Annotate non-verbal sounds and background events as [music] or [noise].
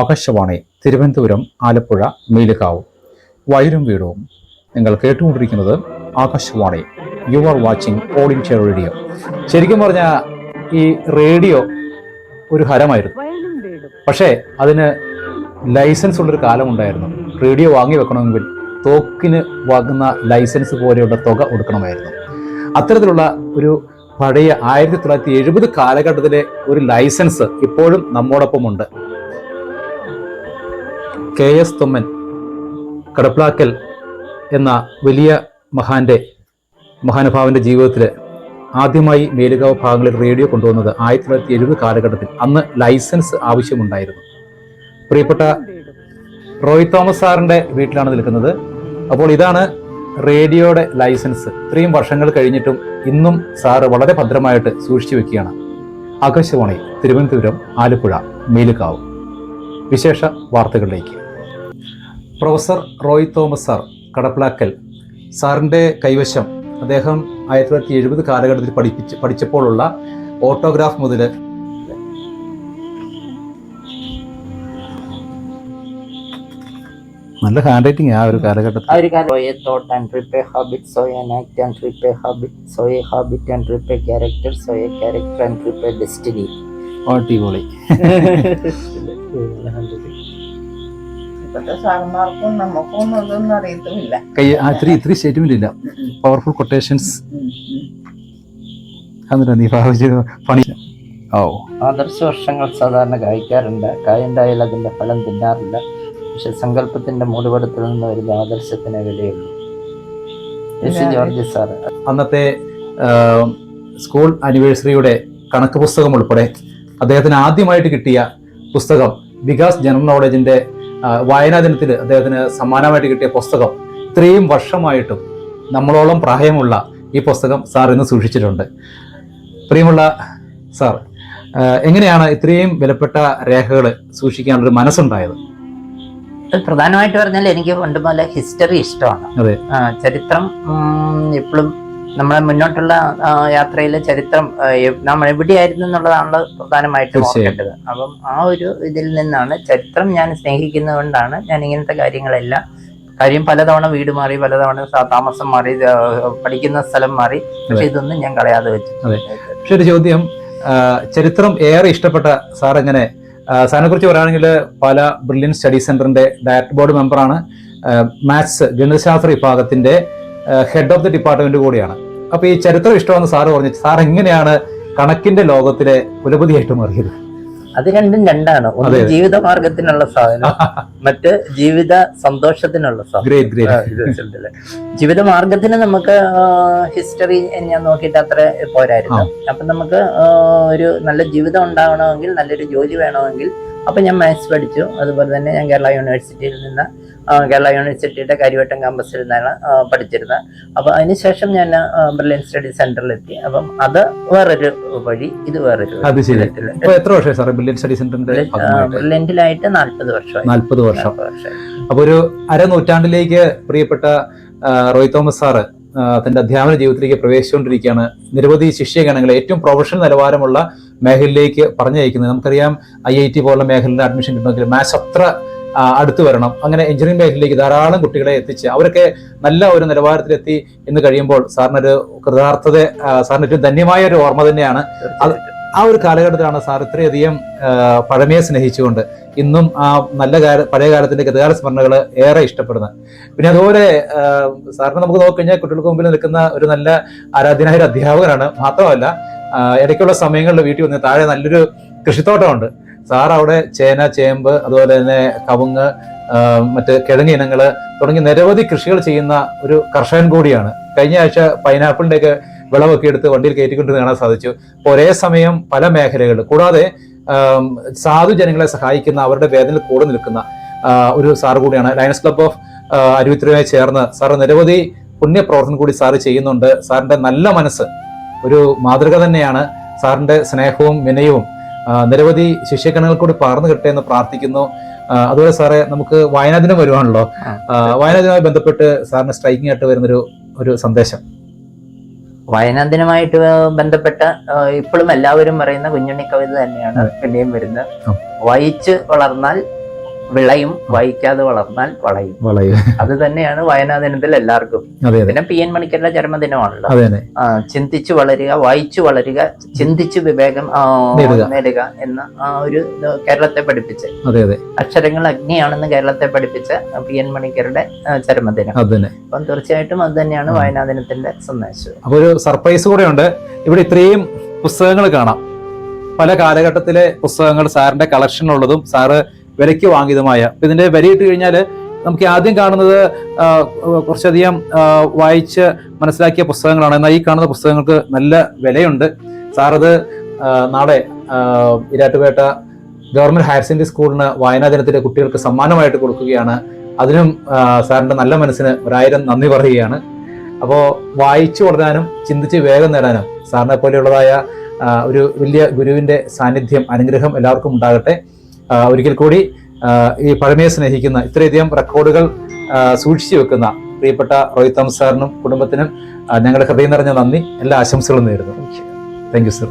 ആകാശവാണി തിരുവനന്തപുരം ആലപ്പുഴ മേലുകാവ്. വയലും വീടും. നിങ്ങൾ കേട്ടുകൊണ്ടിരിക്കുന്നത് Akashvani. You are watching All India Radio ശരിക്കും പറഞ്ഞാൽ ഈ റേഡിയോ ഒരു ഹരമായിരുന്നു. പക്ഷേ അതിന് ലൈസൻസ് ഉള്ളൊരു കാലമുണ്ടായിരുന്നു. റേഡിയോ വാങ്ങി വെക്കണമെങ്കിൽ തോക്കിന് വാങ്ങുന്ന ലൈസൻസ് പോലെയുള്ള തുക കൊടുക്കണമായിരുന്നു. അത്തരത്തിലുള്ള ഒരു പഴയ ആയിരത്തി തൊള്ളായിരത്തി എഴുപത് കാലഘട്ടത്തിലെ ഒരു ലൈസൻസ് ഇപ്പോഴും നമ്മോടൊപ്പമുണ്ട്. കെ എസ് തൊമ്മൻ കടപ്ലാക്കൽ എന്ന വലിയ മഹാന്റെ മഹാനുഭാവന്റെ ജീവിതത്തിൽ ആദ്യമായി മേലുകാവ് ഭാഗങ്ങളിൽ റേഡിയോ കൊണ്ടുവന്നത് ആയിരത്തി തൊള്ളായിരത്തി എഴുപത് കാലഘട്ടത്തിൽ. അന്ന് ലൈസൻസ് ആവശ്യമുണ്ടായിരുന്നു. പ്രിയപ്പെട്ട റോയ് തോമസ് സാറിന്റെ വീട്ടിലാണ് നിൽക്കുന്നത്. അപ്പോൾ ഇതാണ് റേഡിയോയുടെ ലൈസൻസ്. ഇത്രയും വർഷങ്ങൾ കഴിഞ്ഞിട്ടും ഇന്നും സാറ് വളരെ ഭദ്രമായിട്ട് സൂക്ഷിച്ചു വെക്കുകയാണ്. ആകാശവാണി തിരുവനന്തപുരം ആലപ്പുഴ മേലുകാവ്. വിശേഷ വാർത്തകളിലേക്ക്. പ്രൊഫസർ റോയ് തോമസ് സാർ കടപ്പിളാക്കൽ സാറിന്റെ കൈവശം അദ്ദേഹം ആയിരത്തി തൊള്ളായിരത്തി എഴുപത് കാലഘട്ടത്തിൽ പഠിപ്പിച്ച് പഠിച്ചപ്പോഴുള്ള ഓട്ടോഗ്രാഫ് മുതൽ നല്ല ഹാൻഡ് റൈറ്റിംഗ് ആ ഒരു കാലഘട്ടത്തിൽ. ആ ഒരു thought and reap habit sow an act and reap habit sow a habit and reap character sow a character and reap destiny അടിപൊളി ഇപ്പോഴത്തെ സാറന്മാർക്കും നമുക്കും ഒന്നും അറിയത്തുമില്ല. കൈ ആ ഇത്തിരി ഇത്തിരി സ്റ്റേറ്റ്മെന്റ് ഇല്ല. പവർഫുൾ കൊട്ടേഷൻസ് നീ പണി? ഓ. ആദർശ വർഷങ്ങൾ സാധാരണ കായ്ക്കാറുണ്ട്. കായുണ്ടായാൽ അതിന്റെ ഫലം തിന്നാറില്ല. പക്ഷെ സങ്കല്പത്തിന്റെ മൂടുപടത്തിൽ നിന്ന് വരുന്ന ആദർശത്തിന് വിലയുള്ളൂ. എസ്. ജോർജ് സാർ അന്നത്തെ സ്കൂൾ ആനിവേഴ്സറിയുടെ കണക്ക് പുസ്തകം ഉൾപ്പെടെ അദ്ദേഹത്തിന് ആദ്യമായിട്ട് കിട്ടിയ പുസ്തകം വികാസ് ജനറൽ നോളജിന്റെ വായനാ ദിനത്തിൽ അദ്ദേഹത്തിന് സമ്മാനമായിട്ട് കിട്ടിയ പുസ്തകം ഇത്രയും വർഷമായിട്ടും നമ്മളോളം പ്രായമുള്ള ഈ പുസ്തകം സാർ ഇന്ന് സൂക്ഷിച്ചിട്ടുണ്ട്. പ്രിയമുള്ള സാർ എങ്ങനെയാണ് ഇത്രയും വിലപ്പെട്ട രേഖകൾ സൂക്ഷിക്കാനുള്ളൊരു മനസ്സുണ്ടായത്? പ്രധാനമായിട്ട് പറഞ്ഞാൽ എനിക്ക് പണ്ട് പോലെ ഹിസ്റ്ററി ഇഷ്ടമാണ്. അതെ. ചരിത്രം എപ്പോഴും നമ്മളെ മുന്നോട്ടുള്ള യാത്രയിലെ ചരിത്രം നമ്മൾ എവിടെയായിരുന്നു എന്നുള്ളതാണല്ലോ പ്രധാനമായിട്ടും. ഓർക്കേണ്ടത്. അപ്പം ആ ഒരു ഇതിൽ നിന്നാണ് ചരിത്രം ഞാൻ സ്നേഹിക്കുന്നത് കൊണ്ടാണ് ഞാൻ ഇങ്ങനത്തെ കാര്യങ്ങളെല്ലാം കാര്യം പലതവണ വീട് മാറി പലതവണ താമസം മാറി പഠിക്കുന്ന സ്ഥലം മാറി പക്ഷെ ഇതൊന്നും ഞാൻ കളയാതെ വെച്ചു പക്ഷെ ഒരു ചോദ്യം ചരിത്രം ഏറെ ഇഷ്ടപ്പെട്ട സാർ എങ്ങനെ? സാറിനെ കുറിച്ച് പറയുകയാണെങ്കിൽ പല ബ്രില്യൻ സ്റ്റഡി സെന്ററിന്റെ ഡയറക്ട് ബോർഡ് മെമ്പറാണ് മാത്സ് ഗണിതശാസ്ത്ര വിഭാഗത്തിന്റെ ഹെഡ് ഓഫ് ദി ഡിപ്പാർട്ട്മെന്റ് കൂടിയാണ്. അപ്പൊ ഈ ചരിത്രം ഇഷ്ടമാണെന്ന് സാറ് പറഞ്ഞു. സാർ എങ്ങനെയാണ് കണക്കിന്റെ ലോകത്തിലെ കുലപതിയായിട്ട് മാറിയത് അത് രണ്ടും രണ്ടാണ്. ഒന്ന്. ജീവിത മാർഗത്തിനുള്ള സാധനം [laughs] മറ്റ് ജീവിത സന്തോഷത്തിനുള്ള സാധനം. ജീവിത മാർഗത്തിന് നമുക്ക് ഹിസ്റ്ററി ഞാൻ നോക്കിയിട്ട് അത്ര പോരായിരുന്നു. അപ്പൊ നമുക്ക് ഒരു നല്ല ജീവിതം ഉണ്ടാവണമെങ്കിൽ നല്ലൊരു ജോലി വേണമെങ്കിൽ അപ്പൊ ഞാൻ മാത്സ് പഠിച്ചു. അതുപോലെ തന്നെ ഞാൻ കേരള യൂണിവേഴ്സിറ്റിയിൽ നിന്ന് കേരള യൂണിവേഴ്സിറ്റിയുടെ കരിവട്ടം ക്യാമ്പസിൽ നിന്നാണ് പഠിച്ചിരുന്നത്. അപ്പോൾ അതിനുശേഷം ഞാൻ ബ്രില്യൻ സ്റ്റഡി സെന്ററിൽ എത്തി അപ്പം അത് വേറൊരു വഴി ഇത് വേറൊരു അത് ശരി. എത്ര വർഷമായി സാറേ ബ്രില്യൻ സ്റ്റഡി സെന്ററിന്റെ ബ്രില്യന്റിലായിട്ട് നാൽപ്പത് വർഷമായി. നാൽപ്പത് വർഷം. അപ്പോൾ ഒരു അരനൂറ്റാണ്ടിലേക്ക് പ്രിയപ്പെട്ട റോയ് തോമസ് സാറ് തന്റെ അധ്യാപന ജീവിതത്തിലേക്ക് പ്രവേശിച്ചുകൊണ്ടിരിക്കുകയാണ്. നിരവധി ശിഷ്യഗണങ്ങളെ ഏറ്റവും പ്രൊഫഷണൽ നിലവാരമുള്ള മേഖലയിലേക്ക് പറഞ്ഞയക്കുന്നത്. നമുക്കറിയാം ഐ ഐ ടി പോലുള്ള മേഖലയിൽ അഡ്മിഷൻ കിട്ടണമെങ്കിൽ മാത്സ് അത്ര അടുത്ത് വരണം. അങ്ങനെ എഞ്ചിനീയറിംഗ് മേഖലയിലേക്ക് ധാരാളം കുട്ടികളെ എത്തിച്ച് അവരൊക്കെ നല്ല ഒരു നിലവാരത്തിലെത്തി എന്ന് കഴിയുമ്പോൾ സാറിനൊരു കൃതാർത്ഥത സാറിന് ധന്യമായ ഒരു ഓർമ്മ തന്നെയാണ്. ആ ഒരു കാലഘട്ടത്തിലാണ് സാർ ഇത്രയധികം പഴമയെ സ്നേഹിച്ചുകൊണ്ട് ഇന്നും ആ നല്ല കാല പഴയ കാലത്തിന്റെ ഗതകാല സ്മരണകൾ ഏറെ ഇഷ്ടപ്പെടുന്നത്. പിന്നെ അതുപോലെ സാറിന് നമുക്ക് നോക്കിക്കഴിഞ്ഞാൽ കുട്ടികൾക്ക് മുമ്പിൽ നിൽക്കുന്ന ഒരു നല്ല ആരാധനായ ഒരു അധ്യാപകനാണ്. മാത്രമല്ല ഇടയ്ക്കുള്ള സമയങ്ങളിൽ വീട്ടിൽ വന്ന് താഴെ നല്ലൊരു കൃഷിത്തോട്ടമുണ്ട്. സാർ അവിടെ ചേന ചേമ്പ് അതുപോലെ തന്നെ കവുങ്ങ് മറ്റ് കിഴങ്ങ് ഇനങ്ങൾ തുടങ്ങി നിരവധി കൃഷികൾ ചെയ്യുന്ന ഒരു കർഷകൻ കൂടിയാണ്. കഴിഞ്ഞ ആഴ്ച പൈനാപ്പിളിന്റെ ഒക്കെ വിളവൊക്കെ എടുത്ത് വണ്ടിയിൽ കയറ്റിക്കൊണ്ട് കാണാൻ സാധിച്ചു. അപ്പോൾ ഒരേ സമയം പല മേഖലകൾ കൂടാതെ സാധു ജനങ്ങളെ സഹായിക്കുന്ന അവരുടെ വേദനയിൽ കൂടെ നിൽക്കുന്ന ഒരു സാർ കൂടിയാണ്. ലയൺസ് ക്ലബ് ഓഫ് അരുവിത്രയുമായി ചേർന്ന് സാർ നിരവധി പുണ്യപ്രവർത്തനം കൂടി സാറ് ചെയ്യുന്നുണ്ട്. സാറിന്റെ നല്ല മനസ്സ് ഒരു മാതൃക തന്നെയാണ്. സാറിന്റെ സ്നേഹവും വിനയവും നിരവധി ശിഷ്യഗണങ്ങൾ കൂടി പകർന്നു കിട്ടേ എന്ന് പ്രാർത്ഥിക്കുന്നു. അതുപോലെ സാറേ നമുക്ക് വായനാ ദിനം വരുവാണല്ലോ. ആ. ആ, വായനാ ദിനവുമായി ബന്ധപ്പെട്ട് സാറിന് സ്ട്രൈക്കിംഗ് ആയിട്ട് വരുന്നൊരു ഒരു സന്ദേശം. വായനാ ദിനമായിട്ട് ബന്ധപ്പെട്ട ഇപ്പോഴും എല്ലാവരും പറയുന്ന കുഞ്ഞുണ്ണി കവിത തന്നെയാണ് പിന്നെയും വരുന്നത്. വായിച്ച് വളർന്നാൽ വിളയും വായിക്കാതെ വളർന്നാൽ വളയും. വളയും. അത് തന്നെയാണ് വായനാ ദിനത്തിൽ എല്ലാവർക്കും പിന്നെ പി എൻ മണിക്കരുടെ ജന്മദിനമാണല്ലോ. ചിന്തിച്ചു വളരുക വായിച്ചു വളരുക ചിന്തിച്ചു വിവേകം നേടുക. എന്ന ആ ഒരു കേരളത്തെ പഠിപ്പിച്ച്. അക്ഷരങ്ങൾ അഗ്നിയാണെന്ന് കേരളത്തെ പഠിപ്പിച്ച പി എൻ മണിക്കരുടെ ചരമദിനം അപ്പം തീർച്ചയായിട്ടും അത് തന്നെയാണ്. വായനാ ദിനത്തിന്റെ സന്ദേശം. അപ്പൊ ഒരു സർപ്രൈസ് കൂടെ ഉണ്ട് ഇവിടെ ഇത്രയും പുസ്തകങ്ങൾ കാണാം. പല കാലഘട്ടത്തിലെ പുസ്തകങ്ങൾ സാറിന്റെ കളക്ഷൻ ഉള്ളതും സാറ് വിലയ്ക്ക് വാങ്ങിയതുമായ. ഇതിന്റെ വിലയിട്ട് കഴിഞ്ഞാൽ നമുക്ക് ആദ്യം കാണുന്നത് കുറച്ചധികം വായിച്ച് മനസ്സിലാക്കിയ പുസ്തകങ്ങളാണ്. എന്നാൽ ഈ കാണുന്ന പുസ്തകങ്ങൾക്ക് നല്ല വിലയുണ്ട്. സാറത് നാളെ ഇരാട്ടുപേട്ട ഗവൺമെന്റ് ഹയർ സെക്കൻഡറി സ്കൂളിന് വായനാ ദിനത്തിലെ കുട്ടികൾക്ക് സമ്മാനമായിട്ട് കൊടുക്കുകയാണ്. അതിനും സാറിന്റെ നല്ല മനസ്സിന് ഒരായിരം നന്ദി പറയുകയാണ്. അപ്പോൾ വായിച്ചു വളരാനും ചിന്തിച്ച് വേഗം നേടാനും സാറിനെ പോലെയുള്ളതായ ഒരു വലിയ ഗുരുവിന്റെ സാന്നിധ്യം അനുഗ്രഹം എല്ലാവർക്കും ഉണ്ടാകട്ടെ. ഒരിക്കൽ കൂടി ഈ പഴമയെ സ്നേഹിക്കുന്ന ഇത്രയധികം റെക്കോർഡുകൾ സൂക്ഷിച്ചു വെക്കുന്ന പ്രിയപ്പെട്ട റോഹിത് തോമസ് സാറിനും കുടുംബത്തിനും ഞങ്ങളുടെ ഹൃദയം നിറഞ്ഞ നന്ദി. എല്ലാ ആശംസകളും നേരുന്നു. Thank you sir